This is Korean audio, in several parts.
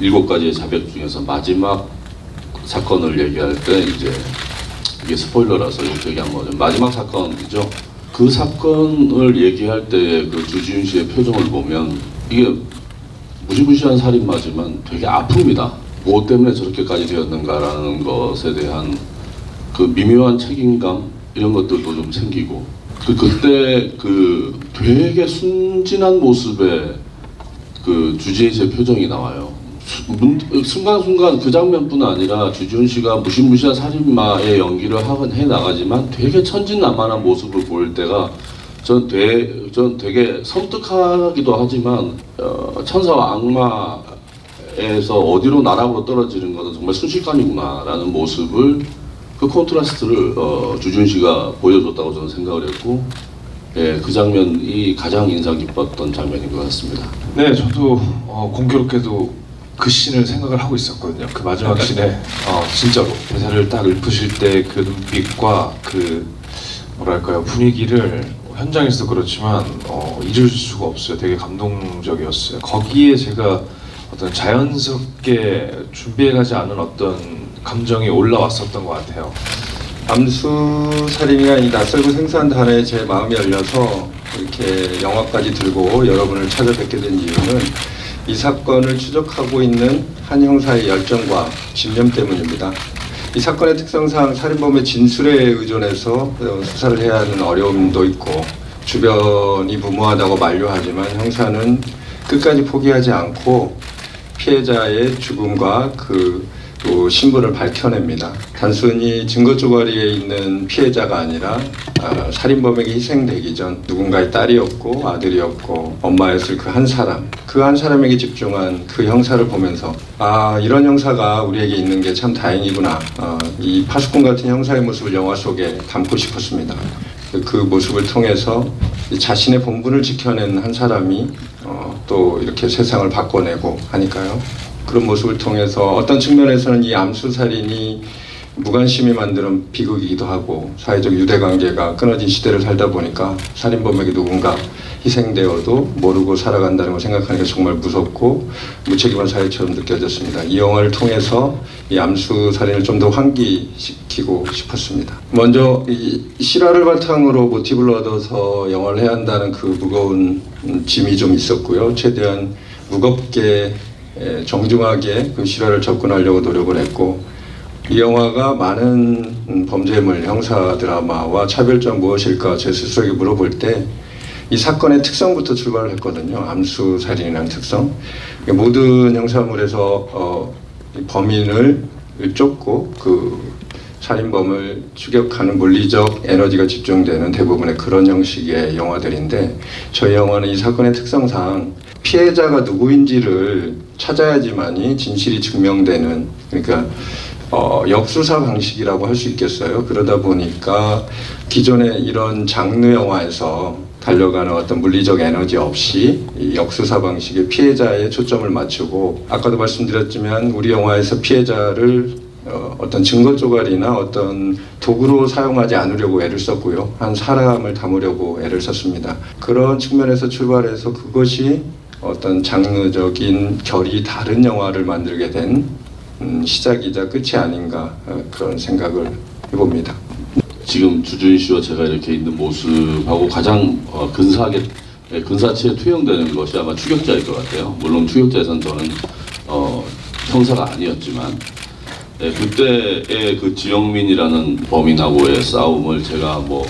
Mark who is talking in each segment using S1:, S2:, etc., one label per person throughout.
S1: 일곱 가지의 자백 중에서 마지막 사건을 얘기할 때 이제 이게 스포일러라서 얘기한 거죠. 마지막 사건이죠. 그 사건을 얘기할 때 그 주지훈 씨의 표정을 보면 이게 무시무시한 살인마지만 되게 아픕니다. 무엇 때문에 저렇게까지 되었는가라는 것에 대한 그 미묘한 책임감 이런 것들도 좀 생기고 그 그때 그 되게 순진한 모습의 그 주지훈 씨의 표정이 나와요. 순간순간 그 장면뿐 아니라 주지훈 씨가 무시무시한 살인마의 연기를 하긴 해 나가지만 되게 천진난만한 모습을 보일 때가 전, 되, 전 되게 섬뜩하기도 하지만 어, 천사와 악마에서 어디로 나락으로 떨어지는 것은 정말 순식간이구나라는 모습을 그 콘트라스트를 어, 주준 씨가 보여줬다고 저는 생각을 했고 예, 그 장면이 가장 인상 깊었던 장면인 것 같습니다.
S2: 네, 저도 어, 공교롭게도 그 씬을 생각을 하고 있었거든요. 그 마지막 씬에 어, 진짜로 대사를 딱 읊으실 때 그 눈빛과 그 뭐랄까요 분위기를 현장에서도 그렇지만 어, 잊을 수가 없어요. 되게 감동적이었어요. 거기에 제가 어떤 자연스럽게 준비해가지 않은 어떤 감정이 올라왔었던 것 같아요.
S3: 암수 살인이가 이 낯설고 생소한 단어에 제 마음이 열려서 이렇게 영화까지 들고 여러분을 찾아뵙게 된 이유는 이 사건을 추적하고 있는 한 형사의 열정과 집념 때문입니다. 이 사건의 특성상 살인범의 진술에 의존해서 어, 수사를 해야 하는 어려움도 있고 주변이 무모하다고 만류하지만 형사는 끝까지 포기하지 않고 피해자의 죽음과 그 또 신분을 밝혀냅니다. 단순히 증거 조가리에 있는 피해자가 아니라 아, 살인범에게 희생되기 전 누군가의 딸이었고 아들이었고 엄마였을 그 한 사람, 그 한 사람에게 집중한 그 형사를 보면서 아 이런 형사가 우리에게 있는 게 참 다행이구나. 어, 이 파수꾼 같은 형사의 모습을 영화 속에 담고 싶었습니다. 그- 그 모습을 통해서 이 자신의 본분을 지켜낸 한 사람이 어, 또 이렇게 세상을 바꿔내고 하니까요. 그런 모습을 통해서 어떤 측면에서는 이 암수살인이 무관심이 만드는 비극이기도 하고 사회적 유대 관계가 끊어진 시대를 살다 보니까 살인범에게 누군가 희생되어도 모르고 살아간다는 걸 생각하니까 정말 무섭고 무책임한 사회처럼 느껴졌습니다. 이 영화를 통해서 이 암수 살인을 좀 더 환기시키고 싶었습니다. 먼저 이 실화를 바탕으로 모티브를 얻어서 영화를 해야 한다는 그 무거운 음, 짐이 좀 있었고요. 최대한 무겁게 에, 정중하게 그 실화를 접근하려고 노력을 했고 이 영화가 많은 음, 범죄물 형사 드라마와 차별점 무엇일까 제 스스로에게 물어볼 때 이 사건의 특성부터 출발을 했거든요. 암수 살인이라는 특성. 모든 형사물에서 어, 이 범인을 쫓고 그 살인범을 추격하는 물리적 에너지가 집중되는 대부분의 그런 형식의 영화들인데 저희 영화는 이 사건의 특성상 피해자가 누구인지를 찾아야지만이 진실이 증명되는 그러니까 어, 역수사 방식이라고 할 수 있겠어요. 그러다 보니까 기존의 이런 장르 영화에서 달려가는 어떤 물리적 에너지 없이 이 역수사 방식의 피해자에 초점을 맞추고 아까도 말씀드렸지만 우리 영화에서 피해자를 어, 어떤 증거 조각이나 어떤 도구로 사용하지 않으려고 애를 썼고요. 한 사람을 담으려고 애를 썼습니다. 그런 측면에서 출발해서 그것이 어떤 장르적인 결이 다른 영화를 만들게 된 음, 시작이자 끝이 아닌가 어, 그런 생각을 해봅니다.
S1: 지금 주준 씨와 제가 이렇게 있는 모습하고 가장 어, 근사하게 예, 근사치에 투영되는 것이 아마 추격자일 것 같아요. 물론 추격자에선 저는 어, 형사가 아니었지만 예, 그때의 그 지영민이라는 범인하고의 싸움을 제가 뭐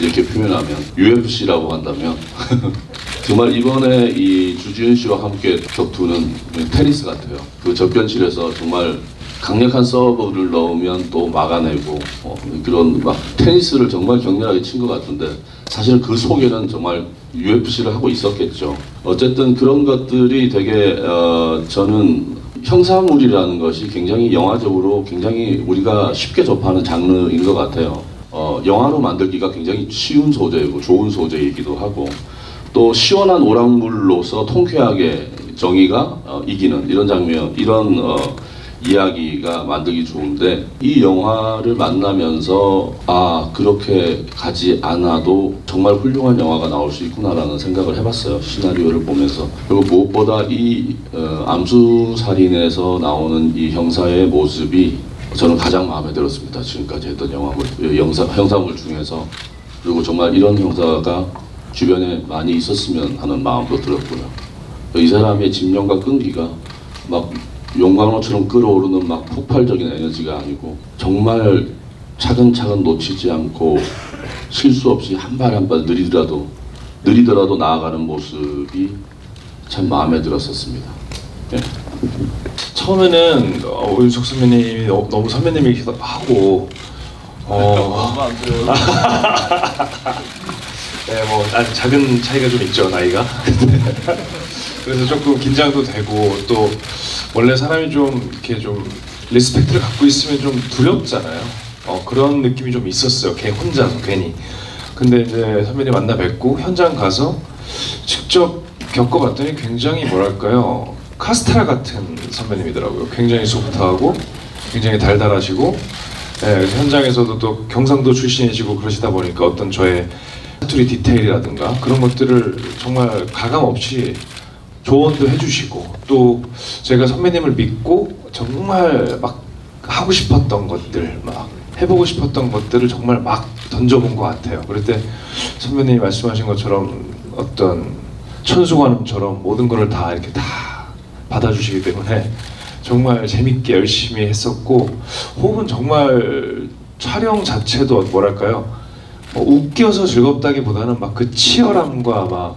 S1: 이렇게 표현하면 UFC라고 한다면 정말 이번에 이 주지은 씨와 함께 격투는 테니스 같아요. 그 접견실에서 정말 강력한 서브를 넣으면 또 막아내고 어, 그런 막 테니스를 정말 격렬하게 친 것 같은데 사실 그 속에는 정말 UFC를 하고 있었겠죠. 어쨌든 그런 것들이 되게 어, 저는 형사물이라는 것이 굉장히 영화적으로 굉장히 우리가 쉽게 접하는 장르인 것 같아요. 어, 영화로 만들기가 굉장히 쉬운 소재이고 좋은 소재이기도 하고 또 시원한 오락물로서 통쾌하게 정의가 어, 이기는 이런 장면, 이런 어, 이야기가 만들기 좋은데 이 영화를 만나면서 아 그렇게 가지 않아도 정말 훌륭한 영화가 나올 수 있구나라는 생각을 해봤어요 시나리오를 보면서. 그리고 무엇보다 이 어, 암수살인에서 나오는 이 형사의 모습이 저는 가장 마음에 들었습니다 지금까지 했던 영화물 영사, 형사물 중에서. 그리고 정말 이런 형사가 주변에 많이 있었으면 하는 마음도 들었고요 이 사람의 집념과 끈기가 막 용광로처럼 끓어오르는 막 폭발적인 에너지가 아니고 정말 차근차근 놓치지 않고 실수 없이 한 발 한 발 느리더라도 느리더라도 나아가는 모습이 참 마음에 들었었습니다. 예.
S2: 처음에는 어, 오윤석 선배님이 너- 너무 선배님이기도 하고 어, 네, 뭐 작은 차이가 좀 있죠 나이가. 그래서 조금 긴장도 되고 또 원래 사람이 좀 이렇게 좀 리스펙트를 갖고 있으면 좀 두렵잖아요. 어, 그런 느낌이 좀 있었어요. 걔 혼자서 괜히. 근데 이제 선배님 만나 뵙고 현장 가서 직접 겪어봤더니 굉장히 뭐랄까요 카스테라 같은 선배님이더라고요. 굉장히 소프트하고 굉장히 달달하시고 예, 현장에서도 또 경상도 출신이시고 그러시다 보니까 어떤 저의 사투리 디테일이라든가 그런 것들을 정말 가감 없이 조언도 해주시고 또 제가 선배님을 믿고 정말 막 하고 싶었던 것들 막 해보고 싶었던 것들을 정말 막 던져본 것 같아요. 그럴 때 선배님이 말씀하신 것처럼 어떤 천수관음처럼 모든 것을 다 이렇게 다 받아주시기 때문에 정말 재밌게 열심히 했었고 혹은 정말 촬영 자체도 뭐랄까요 뭐 웃겨서 즐겁다기보다는 막 그 치열함과 막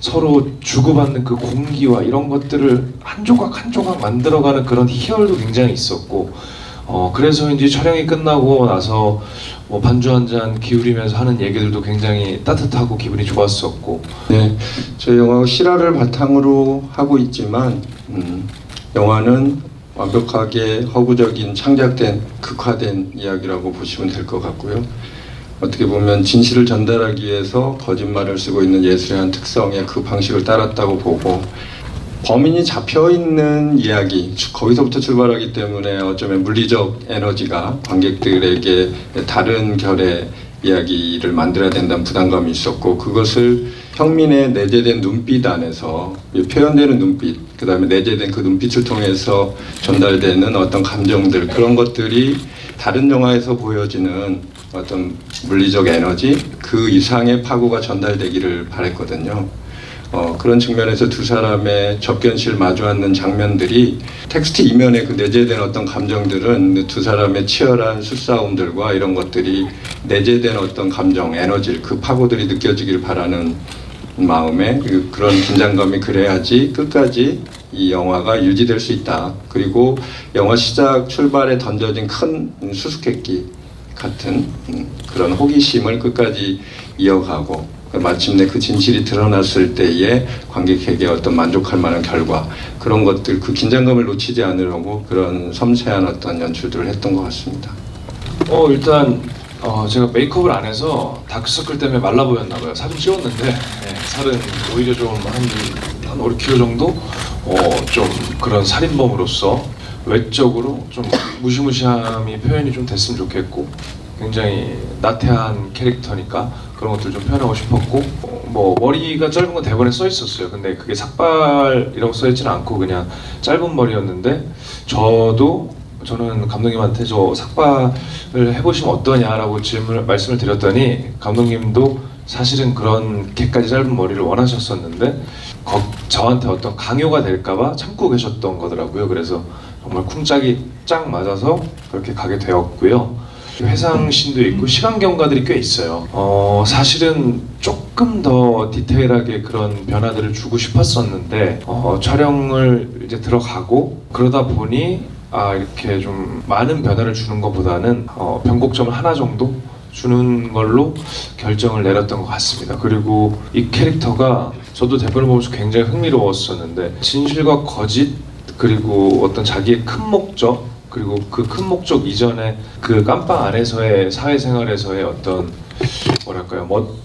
S2: 서로 주고받는 그 공기와 이런 것들을 한 조각 한 조각 만들어가는 그런 희열도 굉장히 있었고 어 그래서인지 촬영이 끝나고 나서 뭐 반주 한 잔 기울이면서 하는 얘기들도 굉장히 따뜻하고 기분이 좋았었고
S3: 네, 저희 영화 실화를 바탕으로 하고 있지만 음, 영화는 완벽하게 허구적인 창작된 극화된 이야기라고 보시면 될 것 같고요. 어떻게 보면 진실을 전달하기 위해서 거짓말을 쓰고 있는 예술의 한 특성의 그 방식을 따랐다고 보고 범인이 잡혀 있는 이야기 거기서부터 출발하기 때문에 어쩌면 물리적 에너지가 관객들에게 다른 결의 이야기를 만들어야 된다는 부담감이 있었고 그것을 형민의 내재된 눈빛 안에서 표현되는 눈빛 그 다음에 내재된 그 눈빛을 통해서 전달되는 어떤 감정들 그런 것들이 다른 영화에서 보여지는 어떤 물리적 에너지 그 이상의 파고가 전달되기를 바랬거든요. 어, 그런 측면에서 두 사람의 접견실 마주 앉는 장면들이 텍스트 이면에 그 내재된 어떤 감정들은 두 사람의 치열한 수싸움들과 이런 것들이 내재된 어떤 감정, 에너지, 그 파고들이 느껴지길 바라는 마음에 그, 그런 긴장감이 그래야지 끝까지 이 영화가 유지될 수 있다. 그리고 영화 시작 출발에 던져진 큰 수수께끼 같은 음, 그런 호기심을 끝까지 이어가고 마침내 그 진실이 드러났을 때에 관객에게 어떤 만족할 만한 결과 그런 것들 그 긴장감을 놓치지 않으려고 그런 섬세한 어떤 연출들을 했던 것 같습니다.
S2: 어 일단 어, 제가 메이크업을 안 해서 다크서클 때문에 말라 보였나 봐요. 살좀 찌웠는데 네, 살은 오히려 좀한한 5, 6kg 정도 어, 좀 그런 살인범으로서 외적으로 좀 무시무시함이 표현이 좀 됐으면 좋겠고 굉장히 나태한 캐릭터니까 그런 것들 좀 표현하고 싶었고 어, 뭐 머리가 짧은 건 대본에 써 있었어요. 근데 그게 삭발이라고 써 있지는 않고 그냥 짧은 머리였는데 저도 저는 감독님한테 저 삭발을 해보시면 어떠냐라고 질문을 말씀을 드렸더니 감독님도 사실은 그런 개까지 짧은 머리를 원하셨었는데 거- 저한테 어떤 강요가 될까봐 참고 계셨던 거더라고요. 그래서 정말 쿵짝이 짝 맞아서 그렇게 가게 되었고요. 회상신도 있고 시간 경과들이 꽤 있어요. 어, 사실은 조금 더 디테일하게 그런 변화들을 주고 싶었었는데 어, 촬영을 이제 들어가고 그러다 보니 아 이렇게 좀 많은 변화를 주는 것보다는 어, 변곡점을 하나 정도 주는 걸로 결정을 내렸던 것 같습니다. 그리고 이 캐릭터가 저도 대본을 보면서 굉장히 흥미로웠었는데 진실과 거짓 그리고 어떤 자기의 큰 목적 그리고 그 큰 목적 이전에 그 깜빵 안에서의 사회생활에서의 어떤 뭐랄까요 뭐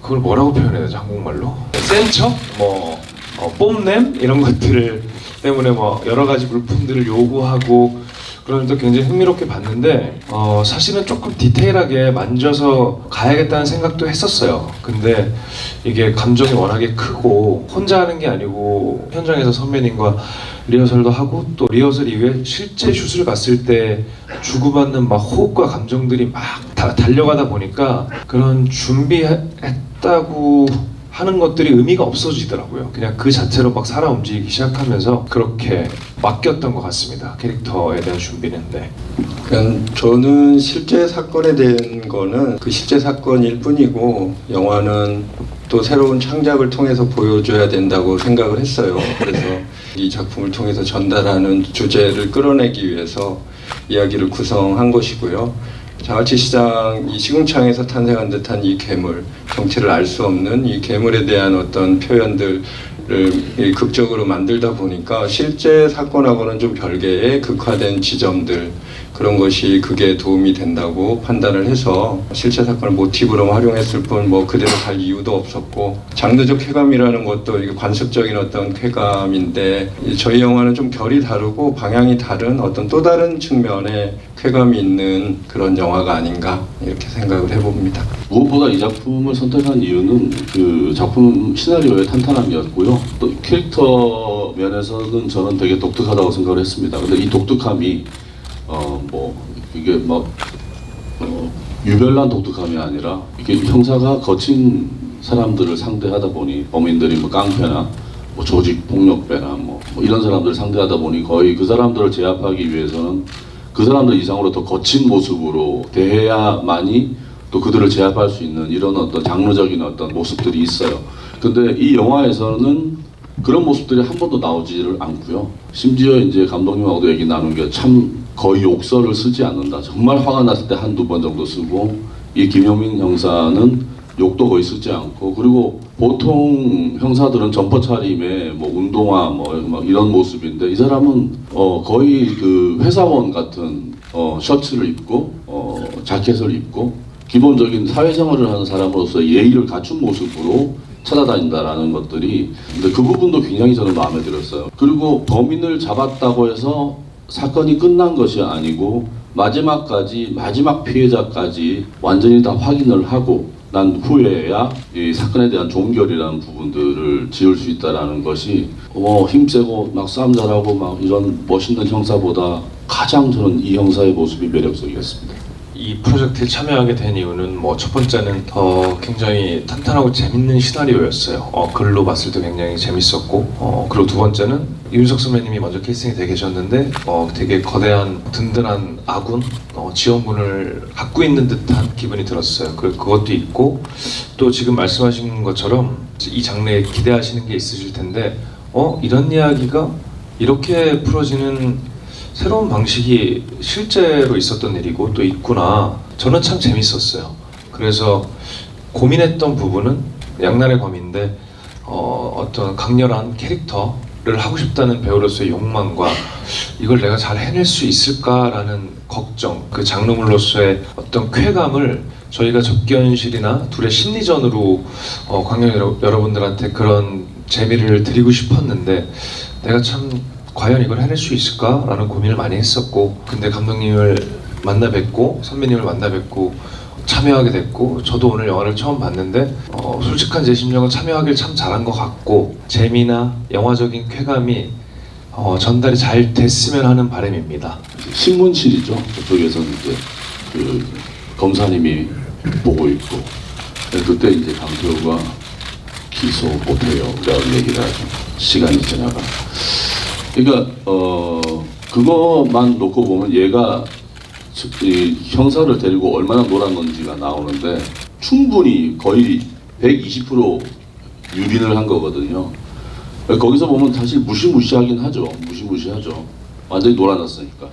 S2: 그걸 뭐라고 표현해야 되죠 한국말로 센 척? 뭐 어, 뽐냄 이런 것들을 때문에 뭐 여러 가지 물품들을 요구하고 그러면서 굉장히 흥미롭게 봤는데 어, 사실은 조금 디테일하게 만져서 가야겠다는 생각도 했었어요. 근데 이게 감정이 워낙에 크고 혼자 하는 게 아니고 현장에서 선배님과 리허설도 하고 또 리허설 이후에 실제 슛을 갔을 때 주고받는 막 호흡과 감정들이 막 다 달려가다 보니까 그런 준비했다고 하는 것들이 의미가 없어지더라고요. 그냥 그 자체로 막 살아 움직이기 시작하면서 그렇게 맡겼던 것 같습니다. 캐릭터에 대한 준비는. 네.
S3: 그러니까 저는 실제 사건에 대한 거는 그 실제 사건일 뿐이고 영화는 또 새로운 창작을 통해서 보여줘야 된다고 생각을 했어요. 그래서 이 작품을 통해서 전달하는 주제를 끌어내기 위해서 이야기를 구성한 것이고요. 자갈치 시장 이 시궁창에서 탄생한 듯한 이 괴물 정체를 알 수 없는 이 괴물에 대한 어떤 표현들을 이 극적으로 만들다 보니까 실제 사건하고는 좀 별개의 극화된 지점들 그런 것이 그게 도움이 된다고 판단을 해서 실제 사건을 모티브로 활용했을 뿐 뭐 그대로 갈 이유도 없었고 장르적 쾌감이라는 것도 이게 관습적인 어떤 쾌감인데 이 저희 영화는 좀 결이 다르고 방향이 다른 어떤 또 다른 측면의 쾌감이 있는 그런 영화가 아닌가 이렇게 생각을 해봅니다.
S1: 무엇보다 이 작품을 선택한 이유는 그 작품 시나리오의 탄탄함이었고요. 또 캐릭터 면에서는 저는 되게 독특하다고 생각을 했습니다. 근데 이 독특함이 어뭐 이게 막 어, 유별난 독특함이 아니라 이게 형사가 거친 사람들을 상대하다 보니 범인들이 뭐 깡패나 뭐 조직 폭력배나 뭐, 뭐 이런 사람들을 상대하다 보니 거의 그 사람들을 제압하기 위해서는 그 사람들 이상으로 더 거친 모습으로 대해야만이 또 그들을 제압할 수 있는 이런 어떤 장르적인 어떤 모습들이 있어요. 근데 이 영화에서는 그런 모습들이 한 번도 나오지를 않고요. 심지어 이제 감독님하고도 얘기 나눈 게 참 거의 욕설을 쓰지 않는다. 정말 화가 났을 때 한두 번 정도 쓰고 이 김영민 형사는 욕도 거의 쓰지 않고 그리고 보통 형사들은 점퍼 차림에 뭐 운동화 뭐막 이런 모습인데 이 사람은 어 거의 그 회사원 같은 어 셔츠를 입고 어 자켓을 입고 기본적인 사회생활을 하는 사람으로서 예의를 갖춘 모습으로 찾아다닌다라는 것들이 근데 그 부분도 굉장히 저는 마음에 들었어요. 그리고 범인을 잡았다고 해서 사건이 끝난 것이 아니고 마지막까지 마지막 피해자까지 완전히 다 확인을 하고 난 후에야 이 사건에 대한 종결이라는 부분들을 지을 수 있다라는 것이 뭐 힘세고 막 싸움 잘하고 막 이런 멋있는 형사보다 가장 저는 이 형사의 모습이 매력적이었습니다.
S2: 이 프로젝트에 참여하게 된 이유는 뭐 첫 번째는 어, 굉장히 탄탄하고 재밌는 시나리오였어요. 어, 글로 봤을 때 굉장히 재밌었고 어, 그리고 두 번째는 윤석 선배님이 먼저 캐스팅이 되 계셨는데 어, 되게 거대한 든든한 아군 어, 지원군을 갖고 있는 듯한 기분이 들었어요. 그 그것도 있고 또 지금 말씀하신 것처럼 이 장르에 기대하시는 게 있으실 텐데 어 이런 이야기가 이렇게 풀어지는 새로운 방식이 실제로 있었던 일이고 또 있구나. 저는 참 재밌었어요. 그래서 고민했던 부분은 양날의 검인데 어, 어떤 강렬한 캐릭터 를 하고 싶다는 배우로서의 욕망과 이걸 내가 잘 해낼 수 있을까라는 걱정, 그 장르물로서의 어떤 쾌감을 저희가 접견실이나 둘의 심리전으로 어, 관객 여러- 여러분들한테 그런 재미를 드리고 싶었는데 내가 참 과연 이걸 해낼 수 있을까라는 고민을 많이 했었고 근데 감독님을 만나 뵙고 선배님을 만나 뵙고 참여하게 됐고 저도 오늘 영화를 처음 봤는데 어, 솔직한 제 심정은 참여하길 참 잘한 것 같고 재미나 영화적인 쾌감이 어, 전달이 잘 됐으면 하는 바람입니다.
S1: 신문실이죠. 그쪽에서는 이제 그 검사님이 보고 있고 그때 이제 강태호가 기소 못해요. 라는 얘기를 하죠. 시간이 지나가. 그러니까 어 그거만 놓고 보면 얘가 이 형사를 데리고 얼마나 놀았는지가 나오는데 충분히 거의 120% 유린을 한 거거든요. 거기서 보면 사실 무시무시하긴 하죠. 무시무시하죠. 완전히 놀아놨으니까.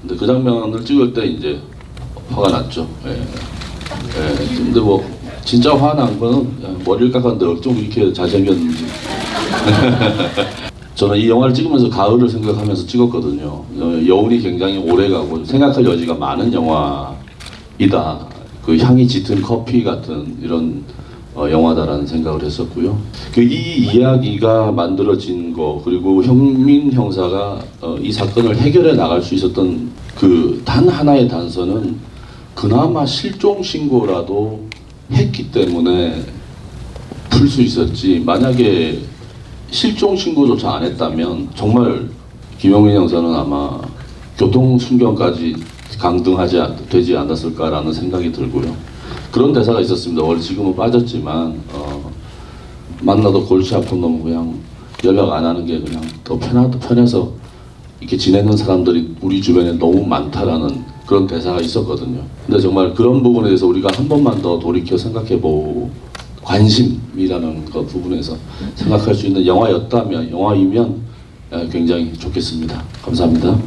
S1: 근데 그 장면을 찍을 때 이제 화가 났죠. 예. 예. 근데 뭐 진짜 화난 거는 머리를 깎았는데 어쩜 이렇게 잘생겼는지. 저는 이 영화를 찍으면서 가을을 생각하면서 찍었거든요. 어, 여운이 굉장히 오래가고 생각할 여지가 많은 영화이다. 그 향이 짙은 커피 같은 이런 어, 영화다라는 생각을 했었고요. 그 이 이야기가 만들어진 거 그리고 현민 형사가 어, 이 사건을 해결해 나갈 수 있었던 그 단 하나의 단서는 그나마 실종 신고라도 했기 때문에 풀 수 있었지 만약에 실종 신고조차 안 했다면 정말 김영민 형사는 아마 교통 순경까지 강등하지 않- 되지 않았을까라는 생각이 들고요. 그런 대사가 있었습니다. 원래 지금은 빠졌지만 어, 만나도 골치 아픈 놈 그냥 연락 안 하는 게 그냥 더 편하, 편해서 이렇게 지내는 사람들이 우리 주변에 너무 많다라는 그런 대사가 있었거든요. 근데 정말 그런 부분에 대해서 우리가 한 번만 더 돌이켜 생각해 보고 관심이라는 그 부분에서 생각할 수 있는 영화였다면 영화이면 에, 굉장히 좋겠습니다. 감사합니다.